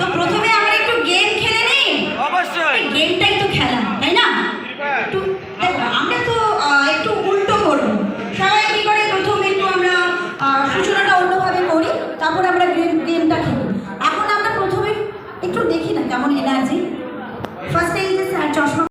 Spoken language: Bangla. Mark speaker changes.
Speaker 1: তো প্রথমে আমরা একটু গেম খেলে নেই? অবশ্যই। গেমটাই তো খেলা তাই না? হ্যাঁ। একটু আমরা তো একটু উল্টো করব। সবাই কি করে? প্রথমে একটু আমরা সূচনাটা অন্যভাবে করি তারপর আমরা গেমটা খেলি।